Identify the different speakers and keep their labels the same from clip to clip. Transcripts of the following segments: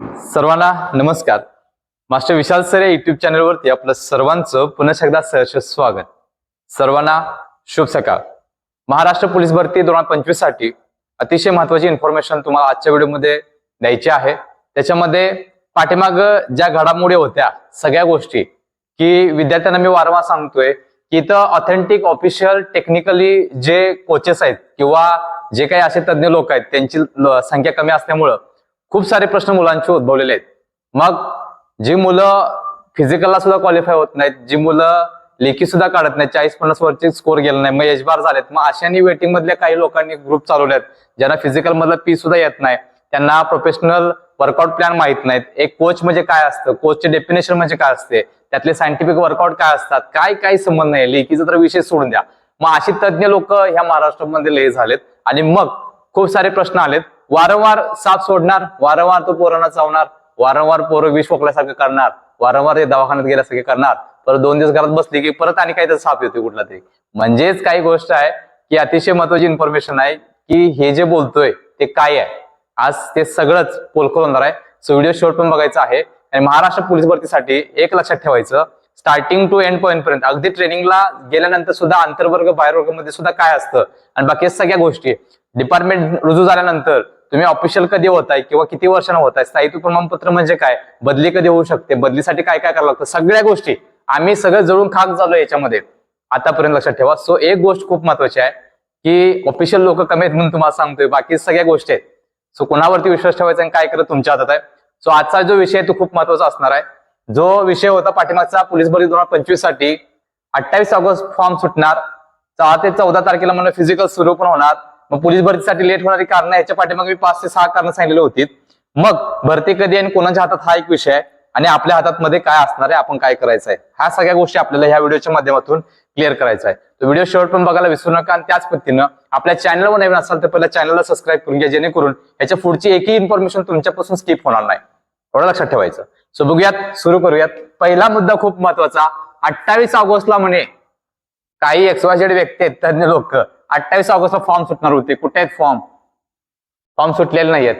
Speaker 1: सर्वांना नमस्कार. Master Vishal sir या युट्यूब चॅनलवरती आपलं सर्वांचं पुन्हा एकदा सहर्ष स्वागत. सर्वांना शुभ सकाळ. महाराष्ट्र पोलीस भरती दोन हजार पंचवीससाठी अतिशय महत्वाची इन्फॉर्मेशन तुम्हाला आजच्या व्हिडिओमध्ये द्यायची आहे. त्याच्यामध्ये पाठीमाग ज्या घडामोडी होत्या सगळ्या गोष्टी की विद्यार्थ्यांना मी वारंवार सांगतोय की इथं ऑथेंटिक ऑफिशियल टेक्निकली जे कोचेस आहेत किंवा जे काही असे तज्ज्ञ लोक आहेत त्यांची संख्या कमी असल्यामुळं खूप सारे प्रश्न मुलांचे उद्भवलेले आहेत. मग जी मुलं फिजिकलला सुद्धा क्वालिफाय होत नाहीत जी मुलं लेखी सुद्धा काढत नाही चाळीस पन्नास वरची स्कोर गेला नाही मग यशबार झालेत. मग अशानी वेटिंग मधल्या काही लोकांनी ग्रुप चालवलेत ज्यांना फिजिकल मधलं पी सुद्धा येत नाही. त्यांना प्रोफेशनल वर्कआउट प्लॅन माहीत नाहीत. एक कोच म्हणजे काय असतं? कोचचे डेफिनेशन म्हणजे काय असते? त्यातले सायंटिफिक वर्कआउट काय असतात? काय काय संबंध नाही लेखीचा तर विषय सोडून द्या. मग अशी तज्ज्ञ लोक ह्या महाराष्ट्रामध्ये लय झालेत. आणि मग खूप सारे प्रश्न आलेत. वारंवार साप सोडणार वारंवार तो पोरांना चावणार वारंवार पोरं विष फोकल्यासारखं करणार वारंवार ते दवाखान्यात गेल्यासारखे करणार परत दोन दिवस घरात बसली की परत आणि काहीतरी साप येतो कुठला तरी. म्हणजेच काही गोष्ट आहे की अतिशय महत्वाची इन्फॉर्मेशन आहे की हे जे बोलतोय ते काय आहे? आज ते सगळंच पोलखोल होणार आहे. सो व्हिडिओ शॉर्ट पण बघायचा आहे. आणि महाराष्ट्र पोलीस भरतीसाठी एक लक्षात ठेवायचं स्टार्टिंग टू एंड पॉईंट पर्यंत अगदी ट्रेनिंगला गेल्यानंतर सुद्धा आंतरवर्ग बाहेरवर्गामध्ये सुद्धा काय असतं? आणि बाकी सगळ्या गोष्टी डिपार्टमेंट रुजू झाल्यानंतर तुम्ही ऑफिशियल कधी होताय किंवा किती वर्षांना होताय? स्थायित्व प्रमाणपत्र म्हणजे काय? बदली कधी होऊ शकते? बदलीसाठी काय काय करावं लागतं? सगळ्या गोष्टी आम्ही सगळं जळून खाक झालो याच्यामध्ये. आतापर्यंत लक्षात ठेवा. सो एक गोष्ट खूप महत्वाची आहे की ऑफिशियल लोक कमी आहेत म्हणून तुम्हाला सांगतोय. बाकी सगळ्या गोष्टी आहेत. सो कोणावरती विश्वास ठेवायचा आणि काय करत तुमच्या हातात आहे? सो आजचा जो विषय तो खूप महत्त्वाचा असणार आहे. जो विषय होता पाठीमागचा पोलीस भरती दोन हजार पंचवीससाठी अठ्ठावीस ऑगस्ट फॉर्म सुटणार. सहा ते चौदा तारखेला म्हणून फिजिकल सुरू पण होणार. मग पोलीस भरतीसाठी लेट होणारी कारण ह्याच्या पाठीमागे मी पाच ते सहा कारण सांगितलेली होती. मग भरती कधी आणि कोणाच्या हातात हा एक विषय आहे आणि आपल्या हातात मध्ये काय असणार आहे आपण काय करायचं आहे ह्या सगळ्या गोष्टी आपल्याला ह्या व्हिडिओच्या माध्यमातून क्लिअर करायचा आहे. तर व्हिडिओ शेवट पण बघायला विसरू नका आणि त्याच पद्धतीनं आपल्या चॅनलवर नवीन असाल तर पहिल्या चॅनलला सबस्क्राईब करून घ्या जेणेकरून याच्या पुढची एकही इन्फॉर्मेशन तुमच्यापासून स्किप होणार नाही. एवढं लक्षात ठेवायचं. सो बघूयात सुरू करूयात. पहिला मुद्दा खूप महत्त्वाचा. अठ्ठावीस ऑगस्टला म्हणे काही एक्सवायझेड व्यक्ती आहेत तज्ञ लोक. अठ्ठावीस ऑगस्टला फॉर्म सुटणार होते. कुठे आहेत फॉर्म फॉर्म सुटलेले नाहीयेत.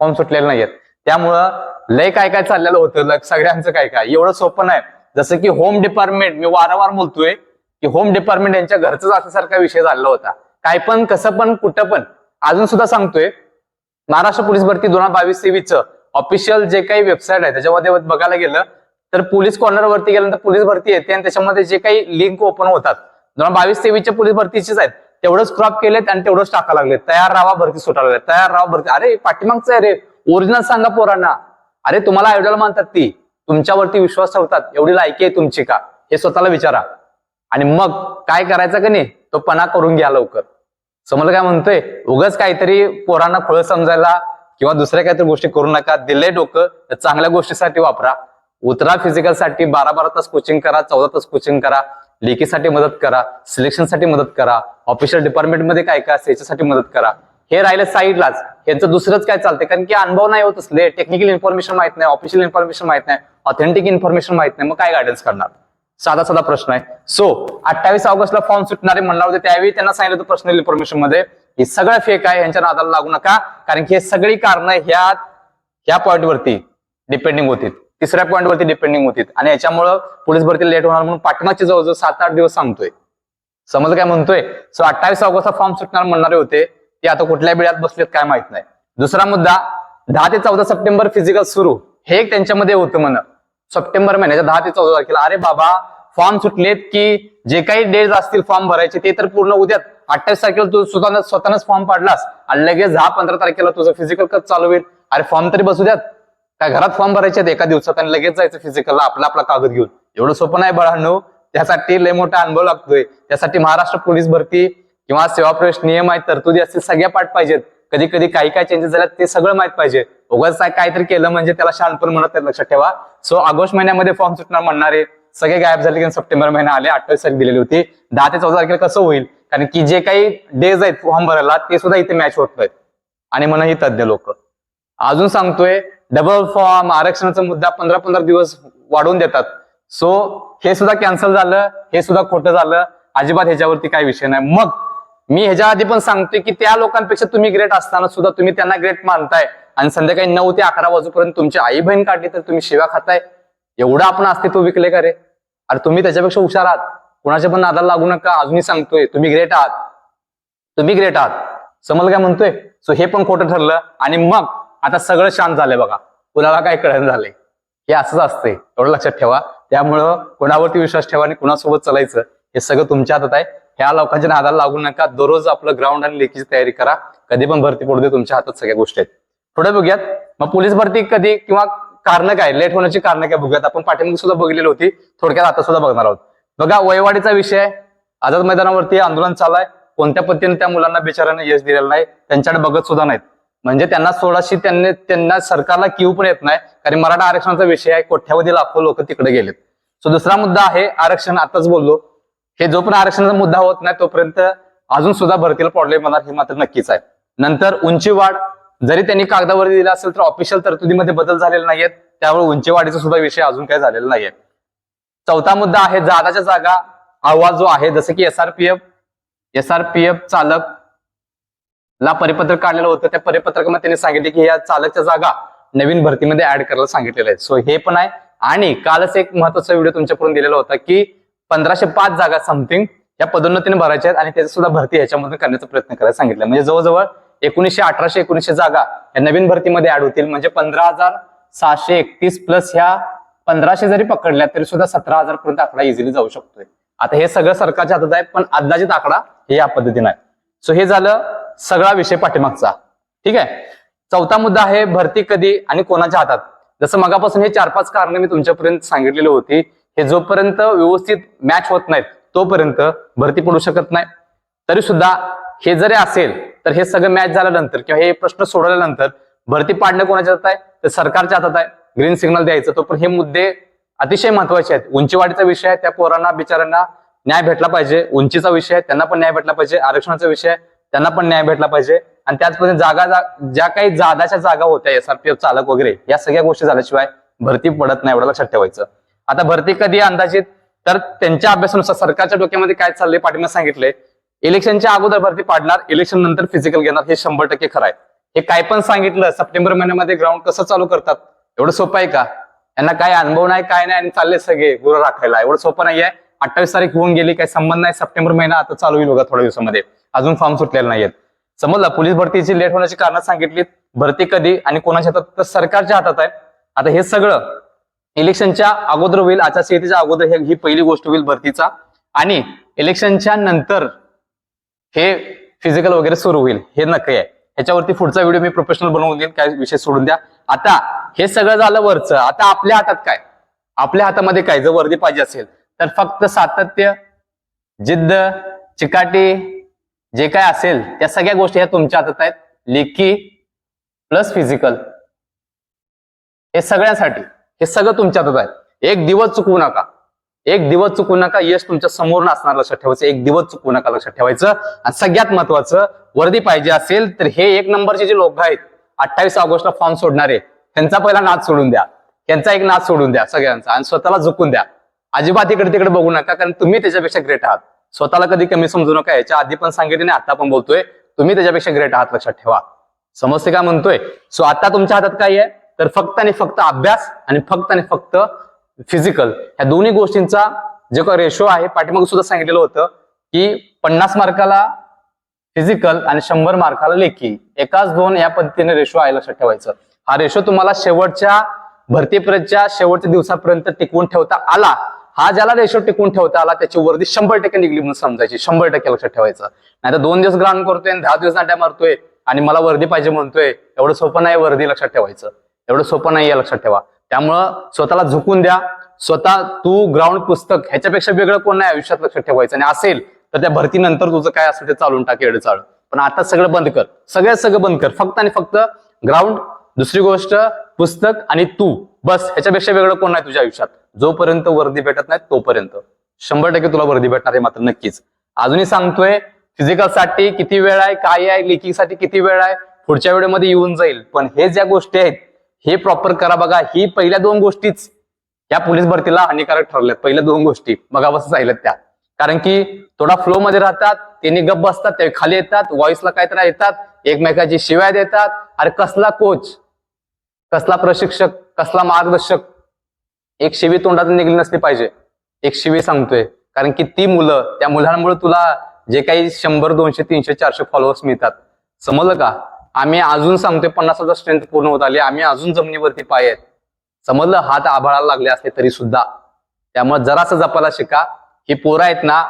Speaker 1: फॉर्म सुटलेले नाहीयेत. त्यामुळं लय काय काय चाललेलं होतं. लग- सगळ्यांचं काय काय. एवढं सोपं नाही. जसं की होम डिपार्टमेंट मी वारंवार बोलतोय की होम डिपार्टमेंट यांच्या घरचाच असल्यासारखा विषय झालेला होता. काय पण कसं पण कुठं पण. अजून सुद्धा सांगतोय महाराष्ट्र पोलीस भरती दोन हजार बावीस तेवीसचं ऑफिशियल जे काही वेबसाईट आहे त्याच्यामध्ये बघायला गेलं तर पोलीस कॉर्नर वरती गेल्यानंतर पोलीस भरती येते आणि त्याच्यामध्ये जे काही लिंक ओपन होतात दोन बावीस तेवीसच्या पोलीस भरतीचीच आहेत तेवढंच क्रॉप केलेत आणि तेवढंच टाका लागले तयार राहा भरती सुटायला लागले तयार राहा भरती. अरे पाठीमागचं आहे रे. ओरिजिनल सांगा पोरांना. अरे तुम्हाला आयडॉल मानतात ती. तुमच्यावरती विश्वास ठेवतात. एवढी लायकी आहे तुमची का? हे स्वतःला विचारा. आणि मग काय करायचं का नाही? तो पणा करून घ्या लवकर. समजलं काय म्हणतोय? उगाच काहीतरी पोरांना खोळ समजायला किंवा दुसऱ्या काहीतरी गोष्टी करू नका. दिले डोकं. तर चांगल्या गोष्टीसाठी वापरा. उतरा फिजिकलसाठी. बारा बारा तास कोचिंग करा चौदा तास कोचिंग करा. लेखीसाठी मदत करा सिलेक्शनसाठी मदत करा ऑफिशियल डिपार्टमेंटमध्ये काय काय असतं याच्यासाठी मदत करा. हे राहिलं साईडलाच. यांचं दुसरंच काय चालतंय? कारण की अनुभव नाही होत असले टेक्निकल इन्फॉर्मेशन माहीत नाही ऑफिशियल इन्फॉर्मेशन माहीत नाही ऑथेंटिक इन्फॉर्मेशन माहीत नाही मग काय गायडन्स करणार? साधा साधा प्रश्न आहे. सो अठ्ठावीस ऑगस्टला फॉर्म सुटणारे म्हणणार होते त्यावेळी त्यांना सांगितलं होतं पर्सनल इन्फॉर्मेशनमध्ये हे सगळं फेक आहे यांच्या नादाला लागू नका कारण की हे सगळी कारणं ह्या ह्या पॉईंटवरती डिपेंडिंग होतील. तिसऱ्या पॉईंटवरती डिपेंडिंग होती. आणि याच्यामुळं पोलीस भरती लेट होणार म्हणून पाठीमागचे जवळजवळ सात आठ दिवस सांगतोय समज काय म्हणतोय? सो अठ्ठावीस ऑगस्टचा फॉर्म सुटणार म्हणणारे होते. ते आता कुठल्या वेळात बसलेत काय माहीत नाही. दुसरा मुद्दा दहा ते चौदा सप्टेंबर फिजिकल सुरू. हे एक त्यांच्यामध्ये होतं म्हण. सप्टेंबर महिन्याच्या दहा ते चौदा तारखेला. अरे बाबा फॉर्म सुटलेत की जे काही डेज असतील फॉर्म भरायचे ते तर पूर्ण उद्यात. अठ्ठावीस तारखेला तू स्वतः स्वतःच फॉर्म पाडलास. आणि लगेच दहा पंधरा तारखेला तुझं फिजिकल कच चालू होईल. अरे फॉर्म तरी बसू द्यात. काय घरात फॉर्म भरायचे एका दिवसात आणि लगेच जायचं फिजिकलला आपला आपला कागद घेऊन. एवढं सोपं नाही बळांनो. त्यासाठी लय मोठा अनुभव लागतोय. त्यासाठी महाराष्ट्र पोलीस भरती किंवा सेवा प्रवेश नियम आहेत तरतुदी असतील सगळ्या पाठ पाहिजेत. कधी कधी काही काय चेंजेस झाल्यात ते सगळं माहीत पाहिजे. उगाच काय काहीतरी केलं म्हणजे त्याला शांतपण म्हणत लक्षात ठेवा. सो ऑगस्ट महिन्यामध्ये फॉर्म सुटणार म्हणणारे सगळे गायब झाले की सप्टेंबर महिना आले अठ्ठावीस तारीख दिलेली होती. दहा ते चौदा तारखेला कसं होईल? कारण की जे काही डेज आहेत फॉर्म भरायला ते सुद्धा इथे मॅच होत नाहीत. आणि म्हणा ही तज्ञ लोक. अजून सांगतोय डबल फॉर्म आरक्षणाचा मुद्दा पंधरा पंधरा दिवस वाढवून देतात. सो हे सुद्धा कॅन्सल झालं हे सुद्धा खोटं झालं. अजिबात ह्याच्यावरती काय विषय नाही. मग मी ह्याच्या आधी पण सांगतोय की त्या लोकांपेक्षा तुम्ही ग्रेट असताना सुद्धा तुम्ही त्यांना ग्रेट मानताय. आणि संध्याकाळी नऊ ते अकरा वाजूपर्यंत तुमची आई बहीण काढली तर तुम्ही शिव्या खाताय. एवढं आपण अस्तित्व विकले का रे? अरे तुम्ही त्याच्यापेक्षा हुशार आहात. कुणाच्या पण नादाला लागू नका. अजूनही सांगतोय तुम्ही ग्रेट आहात. तुम्ही ग्रेट आहात. समज काय म्हणतोय? सो हे पण खोटं ठरलं. आणि मग आता सगळं शांत झालंय बघा. कुणाला काय कळण झालंय. हे असंच असतंय. एवढं लक्षात ठेवा. त्यामुळं कोणावरती विश्वास ठेवा आणि कुणासोबत चालायचं हे सगळं तुमच्या हातात आहे. ह्या लोकांच्या आधार लागू नका. दररोज आपलं ग्राउंड आणि लेखीची तयारी करा. कधी पण भरती पडू दे तुमच्या हातात सगळ्या गोष्टी आहेत. पुढे बघूयात. मग पोलीस भरती कधी किंवा कारण काय? लेट होण्याची कारण काय बघूयात. आपण पाठिंबा सुद्धा बघितलेली होती. थोडक्यात आता सुद्धा बघणार आहोत. बघा वयवाडीचा विषय. आझाद मैदानावरती आंदोलन चालू कोणत्या पद्धतीने त्या मुलांना बिचाऱ्यांना यश दिलेलं नाही? त्यांच्याकडे बघत सुद्धा नाहीत. म्हणजे त्यांना सोळाशी त्यांनी त्यांना सरकारला किव पण येत नाही कारण मराठा आरक्षणाचा विषय आहे कोट्यावधी लाखो लोक तिकडे गेलेत. सो दुसरा मुद्दा आहे आरक्षण आताच बोललो. हे जोपर्यंत आरक्षणाचा मुद्दा होत नाही तोपर्यंत अजून सुद्धा भरतीला प्रॉब्लेम येणार हे मात्र नक्कीच आहे. नंतर उंची वाढ जरी त्यांनी कागदावरती दिला असेल तर ऑफिशियल तरतुदीमध्ये बदल झालेले नाहीयेत. त्यामुळे उंची वाढीचा सुद्धा विषय अजून काही झालेला नाहीये. चौथा मुद्दा आहे जादाच्या जागा आवाज जो आहे जसं की एसआरपीएफ एसआरपीएफ चालक ला परिपत्रक काढलेलं होतं. त्या परिपत्रकामध्ये त्यांनी सांगितले की या चालकच्या जागा नवीन भरतीमध्ये ऍड करायला सांगितलेलं आहे सो हे पण आहे. आणि कालच एक महत्त्वाचा व्हिडिओ तुमच्याकडून दिलेला होता की पंधराशे पाच जागा समथिंग या पदोन्नतीने भरायच्या आहेत आणि त्याची सुद्धा भरती ह्याच्यामध्ये करण्याचा प्रयत्न करायला सांगितलं. म्हणजे जवळजवळ एकोणीशे अठराशे एकोणीसशे जागा या नवीन भरतीमध्ये ऍड होतील. म्हणजे पंधरा हजार सहाशे एकतीस प्लस ह्या पंधराशे जरी पकडल्या तरी सुद्धा सतरा हजार पर्यंत आकडा इझिली जाऊ शकतोय. आता हे सगळं सरकारच्या हातात आहे पण अंदाजित आकडा हे या पद्धतीने आहे. सो हे झालं सगळा विषय पाठीमागचा. ठीक आहे? चौथा मुद्दा आहे भरती कधी आणि कोणाच्या हातात? जसं मगापासून हे चार पाच कारण मी तुमच्यापर्यंत सांगितलेली होती. हे जोपर्यंत व्यवस्थित मॅच होत नाहीत तोपर्यंत भरती पडू शकत नाही. तरी सुद्धा हे जरी असेल तर हे सगळं मॅच झाल्यानंतर किंवा हे प्रश्न सोडवल्यानंतर भरती पाडणं कोणाच्या हातात आहे? तर सरकारच्या हातात आहे. ग्रीन सिग्नल द्यायचं. तो पण हे मुद्दे अतिशय महत्त्वाचे आहेत. उंचीवाढीचा विषय आहे त्या पोरांना बिचारांना न्याय भेटला पाहिजे. उंचीचा विषय आहे त्यांना पण न्याय भेटला पाहिजे. आरक्षणाचा विषय आहे. त्यांना पण न्याय भेटला पाहिजे. आणि त्याचप्रमाणे जागा ज्या काही जादाच्या जागा होत्या एसआरपीएफ चालक वगैरे या सगळ्या गोष्टी झाल्याशिवाय भरती पडत नाही एवढं लक्षात ठेवायचं. आता भरती कधी अंदाजित? तर त्यांच्या अभ्यासानुसार सरकारच्या डोक्यामध्ये काय चाललंय पाठीमा सांगितलंय. इलेक्शनच्या अगोदर भरती पाडणार इलेक्शन नंतर फिजिकल घेणार हे शंभर टक्के खरं आहे. हे काय पण सांगितलं सप्टेंबर महिन्यामध्ये ग्राउंड कसं चालू करतात एवढं सोपं आहे का? यांना काय अनुभव नाही काय नाही आणि चालले सगळे गुरु राखायला. एवढं सोपं नाहीये. अठ्ठावीस तारीख होऊन गेली काही संबंध नाही सप्टेंबर महिना आता चालू होईल बघा थोड्या दिवसामध्ये. अजून फॉर्म सुटलेले नाहीयेत. समजलं? पोलीस भरतीची लेट होण्याची कारण सांगितली भरती कधी आणि कोणाच्या हातात? तर सरकारच्या हातात आहे. आता हे सगळं इलेक्शनच्या अगोदर होईल आचारसंहितेच्या अगोदर हे- ही पहिली गोष्ट होईल भरतीचा. आणि इलेक्शनच्या नंतर हे फिजिकल वगैरे सुरू होईल. हे नक्की आहे. ह्याच्यावरती पुढचा व्हिडिओ मी प्रोफेशनल बनवून देईन. काय विषय सोडून द्या. आता हे सगळं झालं वरचं. आता आपल्या हातात काय? आपल्या हातामध्ये काय? जर वर्दी पाहिजे असेल तर फक्त सातत्य जिद्द चिकाटी जे काय असेल त्या सगळ्या गोष्टी ह्या तुमच्या हातात आहेत. लेखी प्लस फिजिकल हे सगळ्यासाठी हे सगळं तुमच्या हातात आहे एक दिवस चुकवू नका. एक दिवस चुकू नका यश तुमच्यासमोर असणार लक्षात ठेवायचं. एक दिवस चुकू नका लक्षात ठेवायचं. आणि सगळ्यात महत्वाचं वर्दी पाहिजे असेल तर हे एक नंबरचे जे लोक आहेत अठ्ठावीस ऑगस्टला फॉर्म सोडणारे त्यांचा पहिला नाच सोडून द्या. त्यांचा एक नाच सोडून द्या सगळ्यांचा. आणि स्वतःला झुकून द्या. अजिबात इकडे तिकडे बघू नका कारण तुम्ही त्याच्यापेक्षा ग्रेट आहात. स्वतःला कधी कमी समजू नका याच्या आधी पण सांगितले आणि आता पण बोलतोय. तुम्ही त्याच्यापेक्षा ग्रेट आहात लक्षात ठेवा. समजते काय म्हणतोय? सो आता तुमच्या हातात काय आहे? तर फक्त आणि फक्त अभ्यास आणि फक्त आणि फक्त फिजिकल ह्या दोन्ही गोष्टींचा जे का रेशो आहे पाठीमागे सुद्धा सांगितलेलं होतं की पन्नास मार्काला फिजिकल आणि शंभर मार्काला लेखी. एकाच दोन या पद्धतीने रेशो आहे लक्षात ठेवायचं. हा रेशो तुम्हाला शेवटच्या भरतीपर्यंतच्या शेवटच्या दिवसापर्यंत टिकवून ठेवता आला हा ज्याला रेशो टिकवून ठेवता आला त्याची वर्दी शंभर टक्के निघली म्हणून समजायची. शंभर टक्के लक्षात ठेवायचं. नाही तर दोन दिवस ग्राउंड करतोय आणि दहा दिवस नाट्या मारतोय आणि मला वर्दी पाहिजे म्हणतोय एवढं सोपं नाही वर्दी लक्षात ठेवायचं. एवढं सोपं नाही लक्षात ठेवा. त्यामुळं स्वतःला झुकून द्या. स्वतः तू ग्राउंड पुस्तक ह्याच्यापेक्षा वेगळं कोण नाही आयुष्यात लक्षात ठेवायचं. आणि असेल तर त्या भरतीनंतर तुझं काय असेल ते चालून टाक एवढं चालू पण आता सगळं बंद कर. सगळ्यात सगळं बंद कर. फक्त आणि फक्त ग्राउंड दुसरी गोष्ट पुस्तक आणि तू. बस ह्याच्यापेक्षा वेगळं कोण नाही तुझ्या आयुष्यात. जोपर्यंत वर्दी भेटत नाही तोपर्यंत. शंभर टक्के तुला वर्दी भेटणार आहे मात्र नक्कीच. अजूनही सांगतोय फिजिकलसाठी किती वेळ आहे काय आहे लेखीसाठी किती वेळ आहे पुढच्या वेळेमध्ये येऊन जाईल. पण हे ज्या गोष्टी आहेत हे प्रॉपर करा बघा. ही पहिल्या दोन गोष्टीच. या पोलीस भरतीला हानिकारक ठरल्यात पहिल्या दोन गोष्टी. मगापासून राहिल्यात त्या. कारण की थोडा फ्लो मध्ये राहतात त्यांनी गप्प बसतात ते खाली येतात व्हॉइसला काहीतरी येतात एकमेकाची शिवाय देतात. अरे कसला कोच कसला प्रशिक्षक? कसला मार्गदर्शक? एक शिवी तोंडातून निघली नसली पाहिजे. एक शिवी सांगतोय. कारण की ती मुलं त्या मुलांमुळे तुला जे काही शंभर दोनशे तीनशे चारशे फॉलोअर्स मिळतात. समजलं का? आम्ही अजून सांगतोय पन्नास हजार स्ट्रेंथ पूर्ण होत आली. आम्ही अजून जमिनीवरती पाय आहेत. समजलं? हात आभाळाला लागले असले तरी सुद्धा. त्यामुळे जरासं जपायला शिका. ही पोरं आहेत ना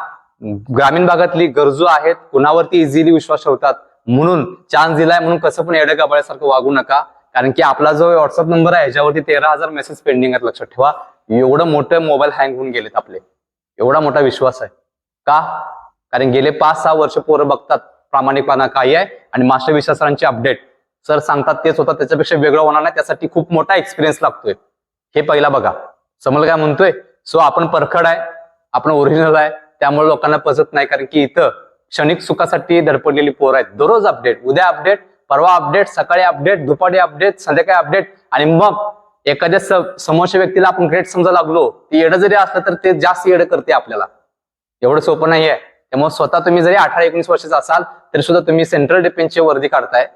Speaker 1: ग्रामीण भागातली गरजू आहेत. कुणावरती इझिली विश्वास ठेवतात. म्हणून चान्स दिलाय म्हणून कसं पण येडं गाबाळ्यासारखं वागू नका. कारण की आपला जो व्हॉट्सअप नंबर आहे याच्यावरती तेरा हजार मेसेज पेंडिंग आहेत लक्षात ठेवा. एवढं मोठं मोबाईल हँग होऊन गेलेत आपले. एवढा मोठा विश्वास आहे. का? कारण गेले पाच सहा वर्ष पोरं बघतात प्रामाणिकपणा काय आहे आणि मास्टर विश्वासरांची अपडेट सर सांगतात तेच होतात त्याच्यापेक्षा वेगळं होणार नाही त्यासाठी खूप मोठा एक्सपिरियन्स लागतोय. हे पहिला बघा. समज काय म्हणतोय? सो आपण परखड आहे आपण ओरिजिनल आहे त्यामुळे लोकांना पचत नाही कारण की इथं क्षणिक सुखासाठी धडपडलेली पोरं आहेत. दररोज अपडेट उद्या अपडेट परवा अपडेट सकाळी अपडेट दुपारी अपडेट संध्याकाळी अपडेट आणि मग एखाद्या समोरच्या व्यक्तीला आपण ग्रेट समजा लागलो ती येडं जरी असलं तर ते जास्त येडं करते आपल्याला. एवढं सोपं नाहीये. त्यामुळे स्वतः तुम्ही जरी अठरा एकोणीस वर्षाचा असाल तरी सुद्धा तुम्ही सेंट्रल डिफेन्सची वर्दी काढताय.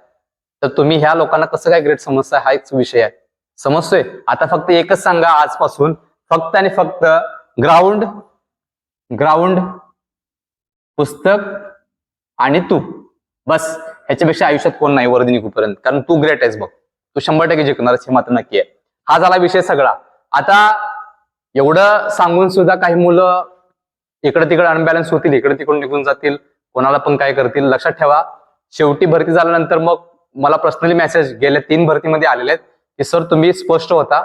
Speaker 1: तर तुम्ही ह्या लोकांना कसं काय ग्रेट समजताय हा एक विषय आहे. समजतोय? आता फक्त एकच सांगा आजपासून. फक्त आणि फक्त ग्राउंड ग्राउंड पुस्तक आणि तू बस ह्याच्यापेक्षा आयुष्यात कोण नाही वर्दी निघूपर्यंत. कारण तू ग्रेट आहेस बघ. तू शंभर टक्के जिंकणार हे मात्र नक्की आहे. हा झाला विषय सगळा. आता एवढं सांगून सुद्धा काही मुलं इकडे तिकडे अनबॅलन्स होतील इकडे तिकडून निघून जातील. कोणाला पण काय करतील लक्षात ठेवा. शेवटी भरती झाल्यानंतर मग मला पर्सनली मेसेज गेल्या तीन भरतीमध्ये आलेले आहेत की सर तुम्ही स्पष्ट होता.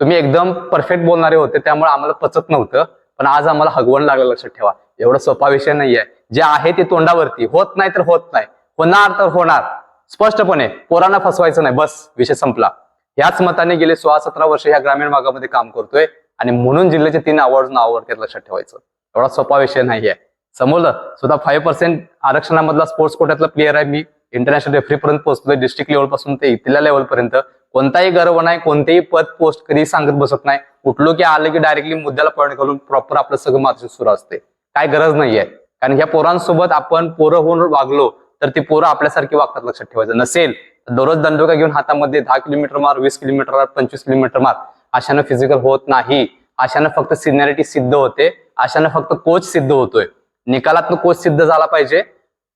Speaker 1: तुम्ही एकदम परफेक्ट बोलणारे होते. त्यामुळे आम्हाला पचत नव्हतं. पण आज आम्हाला हगवण लागलं लक्षात ठेवा. एवढा सोपा विषय नाहीये. जे आहे ते तोंडावरती. होत नाही तर होत नाही. होणार तर होणार. स्पष्टपणे पोरांना फसवायचं नाही. बस विषय संपला. याच मताने गेले सोळा सतरा वर्ष ह्या ग्रामीण भागामध्ये काम करतोय आणि म्हणून जिल्ह्याचे तीन अवॉर्ड नावावरती लक्षात ठेवायचं. एवढा सोपा विषय नाहीये. समोरलं सुद्धा फाईव्ह पर्सेंट आरक्षणामधला स्पोर्ट्स कोट्यातला प्लेअर आहे मी. इंटरनॅशनल रेफरी पर्यंत पोहोचलोय डिस्ट्रिक्ट लेवलपासून ते इथल्या लेवलपर्यंत कोणताही गर्व नाही कोणतेही पद पोस्ट कधी सांगत बसत नाही. उठलो की आलं की डायरेक्टली मुद्द्याला पॉईंट करून प्रॉपर आपलं सगळं मार्गदर्शन सुरू असते. काय गरज नाहीये. कारण ह्या पोरांसोबत आपण पोरं होऊन वागलो तर ती पोरं आपल्यासारखी वागतात लक्षात ठेवायचं. नसेल तर दररोज दंडोका घेऊन हातामध्ये दहा किलोमीटर मार वीस किलोमीटर मार पंचवीस किलोमीटर मार अशानं फिजिकल होत नाही. अशानं फक्त सिनियरिटी सिद्ध होते. अशानं फक्त कोच सिद्ध होतोय. निकालातनं कोच सिद्ध झाला पाहिजे.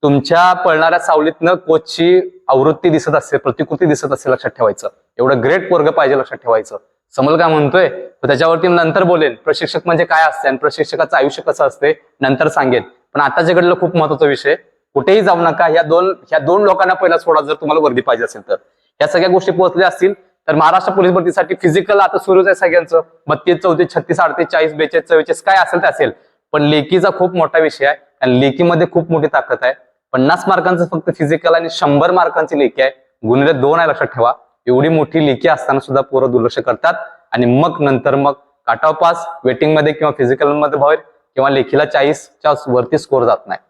Speaker 1: तुमच्या पळणाऱ्या सावलीतनं कोचची आवृत्ती दिसत असते प्रतिकृती दिसत असते लक्षात ठेवायचं. एवढं ग्रेट पोरग पाहिजे लक्षात ठेवायचं. समोर काय म्हणतोय? त्याच्यावरती मी नंतर बोलेल. प्रशिक्षक म्हणजे काय असते आणि प्रशिक्षकाचं आयुष्य कसं असते नंतर सांगेल. पण आताच्या घडलं खूप महत्त्वाचा विषय. कुठेही जाऊ नका. ह्या दोन ह्या दोन लोकांना पहिला सोडा जर तुम्हाला वर्दी पाहिजे असेल तर. या सगळ्या गोष्टी पोहोचल्या असतील तर महाराष्ट्र पोलीस भरतीसाठी फिजिकल आता सुरूच आहे सगळ्यांचं. बत्तीस चौतीस छत्तीस अडतीस चाळीस बेचाळीस चव्वेचाळीस काय असेल ते असेल. पण लेखीचा खूप मोठा विषय आहे. आणि लेखीमध्ये खूप मोठी ताकद आहे. पन्नास मार्कांचं फक्त फिजिकल आणि शंभर मार्कांची लेखी आहे. गुणिले दोन आहे लक्षात ठेवा. एवढी मोठी लेखी असताना सुद्धा पोरं दुर्लक्ष करतात. आणि मग नंतर मग काटाव पास वेटिंगमध्ये किंवा फिजिकलमध्ये बाहेर किंवा लेखीला चाळीसच्या वरती स्कोर जात नाही.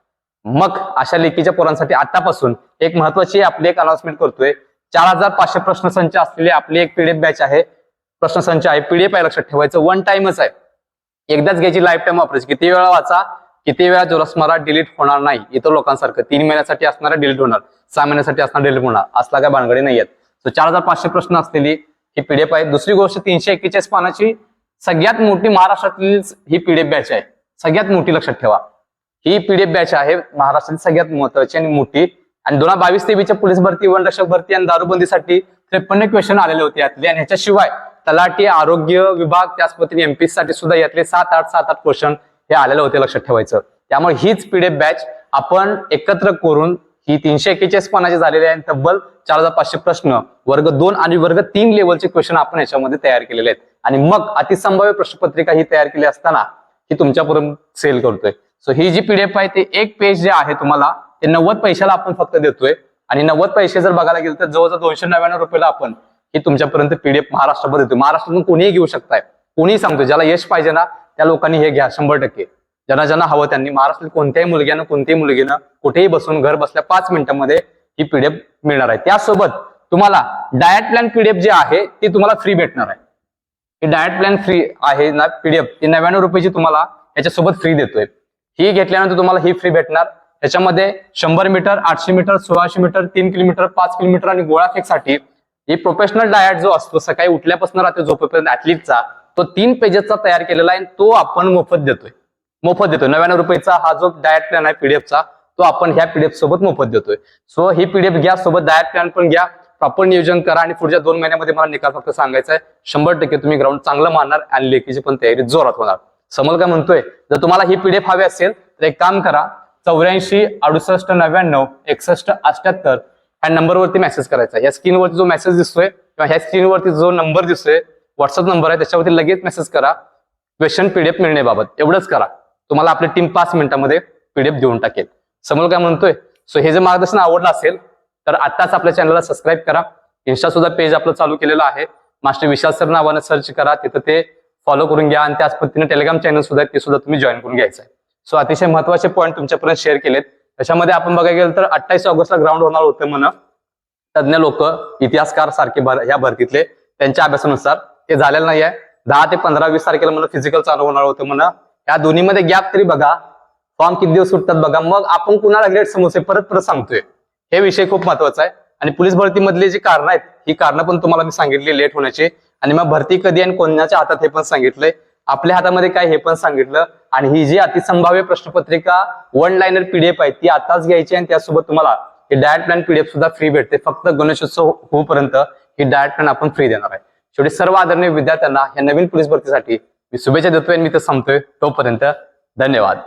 Speaker 1: मग अशा लेखीच्या पोरांसाठी आतापासून एक महत्वाची आपली एक अनाउन्समेंट करतोय. चार हजार पाचशे प्रश्नसंच असलेली आपली एक पीडीएफ बॅच आहे. प्रश्नसंच आहे. पीडीएफ आहे लक्षात ठेवायचं. वन टाइमच आहे. एकदाच घ्यायची लाईफ टाइम वापरायची. किती वेळा वाचा किती वेळा जोरस्मारा डिलीट होणार नाही. इतर लोकांसारखं तीन महिन्यासाठी असणारा डिलीट होणार. सहा महिन्यासाठी असणार डिलीट होणार. असला काय भानगडी नाही आहेत सो चार हजार पाचशे प्रश्न असलेली ही पीडीएफ आहे. दुसरी गोष्ट तीनशे एक्केचाळीस पानाची सगळ्यात मोठी महाराष्ट्रातील ही पीडीएफ बॅच आहे. सगळ्यात मोठी लक्षात ठेवा. ही पीडीएफ बॅच आहे महाराष्ट्रातील सगळ्यात महत्वाची आणि मोठी. आणि दोन हजार बावीस तेवीच्या पोलीस भरती वन रक्षक भरती आणि दारूबंदीसाठी त्रेपन्न क्वेश्चन आलेले होते यातले. आणि ह्याच्याशिवाय तलाठी आरोग्य विभाग त्याच पद्धतीने एमपीएससाठी सुद्धा यातले सात आठ सात आठ क्वेश्चन हे आलेले होते लक्षात ठेवायचं. त्यामुळे हीच पीडीएफ बॅच आपण एकत्र करून ही तीनशे एक्केचाळीस पानाची झालेली आहे तब्बल चार हजार पाचशे प्रश्न वर्ग दोन आणि वर्ग तीन लेवलचे क्वेश्चन आपण याच्यामध्ये तयार केलेले आहेत. आणि मग अतिसंभाव्य प्रश्नपत्रिका ही तयार केली असताना ही तुमच्यापर्यंत सेल करतोय. सो ही जी पीडीएफ आहे ते एक पेज जे आहे तुम्हाला ते नव्वद पैशाला आपण फक्त देतोय. आणि नव्वद पैसे जर बघायला गेलं तर जवळजवळ दोनशे नव्याण्णव रुपयाला आपण ही तुमच्यापर्यंत पीडीएफ महाराष्ट्रामध्ये देतोय. महाराष्ट्रातून कोणीही घेऊ शकताय. कोणीही सांगतो ज्याला यश पाहिजे ना त्या लोकांनी हे घ्या शंभर टक्के. ज्यांना ज्यांना हवं त्यांनी महाराष्ट्रातील कोणत्याही मुलग्यानं कोणत्याही मुलगीनं कुठेही बसून घर बसल्या पाच मिनिटांमध्ये ही पीडीएफ मिळणार आहे. त्यासोबत तुम्हाला डायट प्लॅन पीडीएफ जे आहे ती तुम्हाला फ्री भेटणार आहे. ही डायट प्लॅन फ्री आहे ना पीडीएफ ती नव्याण्णव रुपयाची तुम्हाला याच्यासोबत फ्री देतोय. ही घेतल्यानंतर तुम्हाला ही फ्री भेटणार. त्याच्यामध्ये शंभर मीटर आठशे मीटर सोळाशे मीटर तीन किलोमीटर पाच किलोमीटर आणि गोळा फेकसाठी ही प्रोफेशनल डायट जो असतो सकाळी उठल्यापासून रात्री झोपेपर्यंत ऍथलीटचा तो तीन पेजेसचा तयार केलेला आहे आणि तो आपण मोफत देतोय. मोफत देतोय. नव्याण्णव रुपयाचा हा जो डायट प्लॅन आहे पीडीएफचा तो आपण ह्या पीडीएफ सोबत मोफत देतोय. सो ही पीडीएफ घ्या सोबत डायट प्लॅन पण घ्या. प्रॉपर नियोजन करा आणि पुढच्या दोन महिन्यामध्ये मला निकाल फक्त सांगायचा आहे शंभर टक्के तुम्ही ग्राउंड चांगलं मारणार आणि लेखीची पण तयारी जोरात होणार. समज काय म्हणतोय? जर तुम्हाला ही पीडीएफ हवी असेल तर एक काम करा. चौऱ्याऐंशी अडुसष्ट नव्याण्णव एकसष्ट अठ्याहत्तर ह्या नंबरवरती मेसेज करायचा. या स्क्रीनवरती जो मेसेज दिसतोय किंवा ह्या स्क्रीनवरती जो नंबर दिसतोय व्हॉट्सअप नंबर आहे त्याच्यावरती लगेच मेसेज करा. क्वेश्चन पीडीएफ मिळण्याबाबत. एवढंच करा. तुम्हाला आपली टीम पाच मिनिटांमध्ये पीडीएफ देऊन टाकेल. समोर काय म्हणतोय? सो हे जे मार्गदर्शन आवडलं असेल तर आताच आपल्या चॅनलला सबस्क्राईब करा. इन्स्टा सुद्धा पेज आपलं चालू केलेलं आहे. मास्टर विशाल सर नावानं सर्च करा. तिथं ते फॉलो करून घ्या आणि त्याच पद्धतीने टेलिग्राम चॅनल सुद्धा ते सुद्धा तुम्ही जॉईन करून घ्यायचं आहे. सो अतिशय महत्त्वाचे पॉईंट तुमच्यापर्यंत शेअर केलेत. त्याच्यामध्ये आपण बघायला गेलं तर अठ्ठावीस ऑगस्टला ग्राउंड होणार होतं म्हण तज्ज्ञ लोक इतिहासकार सारखे भर- या भरतीतले त्यांच्या अभ्यासानुसार ते झालेलं नाही आहे दहा ते पंधरा वीस तारखेला म्हणून फिजिकल चालू होणार होतं म्हणा या दोन्हीमध्ये गॅप तरी बघा. फॉर्म किती दिवस सुटतात बघा. मग आपण कुणाला ग्रेड समोसे परत परत सांगतोय. हे विषय खूप महत्त्वाचा आहे. आणि पोलीस भरतीमधली जी कारणं आहेत ही कारणं पण तुम्हाला मी सांगितली लेट होण्याची. आणि मग भरती कधी आणि कोणाच्या हातात हे पण सांगितलंय. आपल्या हातामध्ये काय हे पण सांगितलं. आणि ही जी अतिसंभाव्य प्रश्नपत्रिका वन लाईनर पीडीएफ आहे ती आताच घ्यायची आणि त्यासोबत तुम्हाला ही डायट प्लॅन पीडीएफ सुद्धा फ्री भेटते. फक्त गणेशोत्सव होईपर्यंत ही डायट प्लॅन आपण फ्री देणार आहे. शेवटी सर्व आदरणीय विद्यार्थ्यांना या नवीन पोलीस भरतीसाठी मी शुभेच्छा देतोय मी तर सांगतोय तोपर्यंत धन्यवाद.